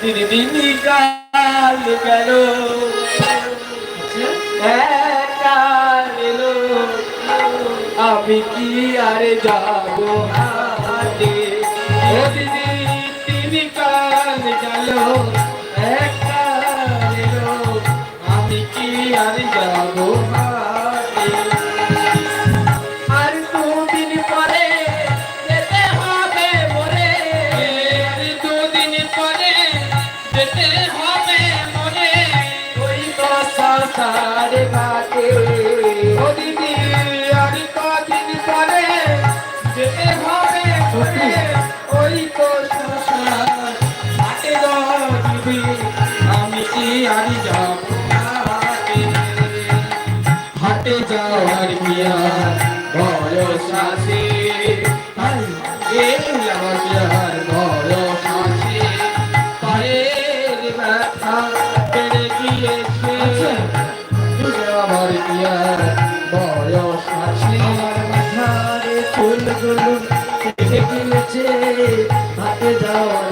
দিদি কাল গেল আমি কি আর যাব হাটে দিদি দিদি কাল গেল আমি কি আর যাব হাটে সংসার ঘাটে ও দিদি আর কদিন পরে যেতে হবে মোরে ওই তো সংসার। গো দিদি আমি কি আর যাব হাটে যাওয়ার মিয়া যাওয়ার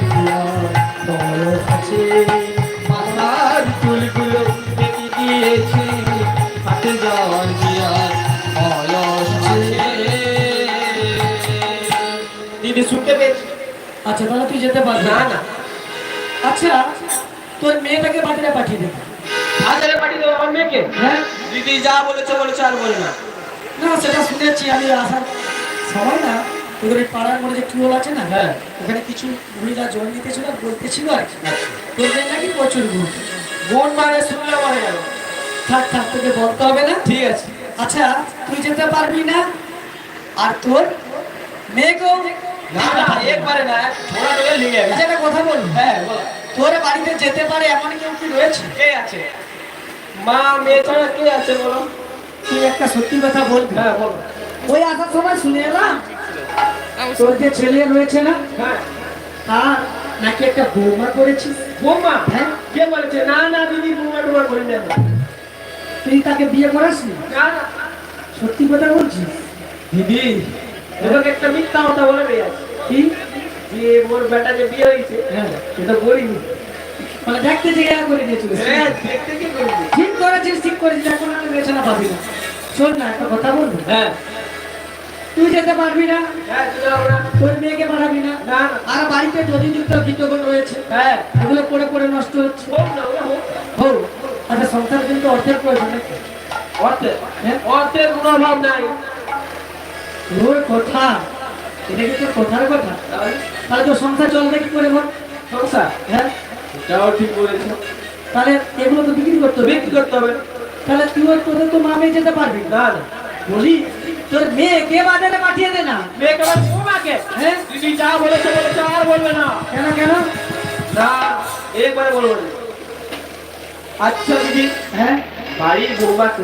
আছে। যাওয়ার আছে। দিদি শুনতে পেয়েছি। আচ্ছা তাহলে তুই যেতে পারবি না। না আচ্ছা তোর মেয়েটাকে বাজারে পাঠিয়ে দেবে হাজারে পাঠিয়ে দেবো আমার মেয়েকে? হ্যাঁ। দিদি যা বলেছে বলেছে আর বলে না। না সেটা শুনেছি আমি আসার সময় না তোদের ওই পাড়ার মধ্যে যে টিউবওয়েল আছে না হ্যাঁ। ওখানে কিছু মহিলা জল নিতেছিল আর বলতেছিল আর কি। তোদের নাকি প্রচুর গুণ। বোন মানে শুনলে মনে গেল। থাক থাক তোকে বলতে হবে না। ঠিক আছে। আচ্ছা তুই যেতে পারবি না আর তোর মেয়েকেও? না না একবারে না ছোড়া টোলে লেগে আচ্ছা গেছে কথা হ্যাঁ বলো। তোর বাড়িতে যেতে পারে এমন কেউ কি রয়েছে? কে আছে? মা মেয়ে ছাড়া কে আছে বলো? তুই একটা সত্যি কথা বলবি। হ্যাঁ বলো। ওই আসার সময় শুনে এলাম। তোর যে ছেলে রয়েছে না হ্যাঁ। তার নাকি একটা বৌমা করেছিস বৌমা? হ্যাঁ। কে বলেছে? না না দিদি বৌমা টুমা করে নেন তুই তাকে বিয়ে করাসনি না? না। সত্যি কথা বলছিস? দিদি তোমাকে একটা মিথ্যা কথা বলে আছে কি? যে মোর বেটা যে বিয়ে হয়েছে হ্যাঁ। সেটা বলিনি মানে দেখতে যে জিজ্ঞাসা করে দিয়েছিল। হ্যাঁ দেখতে কি করবি ঠিক করেছিস ঠিক করেছিস এখন আমি বেছানা পাবি না। শোন না একটা কথা বলব? হ্যাঁ। তুই যেতে পারবি না। হ্যাঁ তুই তোর মেয়েকে পাঠাবি না। আর বাড়িতে যদি যুক্ত কীটগুলো রয়েছে হ্যাঁ। এগুলো পড়ে পড়ে নষ্ট হচ্ছে। হোক আচ্ছা সংসার কিন্তু অর্থের প্রয়োজন? অর্থের? হ্যাঁ? অর্থের কোনো অভাব নাই। কথা এটা কথার কথা? তাহলে? তোর সংসার চলবে কি করে বল? সংসার? হ্যাঁ? এটাও ঠিক বলেছ। তাহলে এগুলো তো বিক্রি করতে হবে। বিক্রি করতে হবে। তাহলে তুই তোদের তো মামে যেতে পারবি। না বলি তোর মেয়েকে বাজারে পাঠিয়ে দে না? মেয়েকে বৌমাকে হ্যাঁ? দিদি যা বলেছে বলেছে আর বলবে না। কেন কেন? না একবারে বলব আচ্ছা দিদি। হ্যাঁ? বাড়ির বৌমা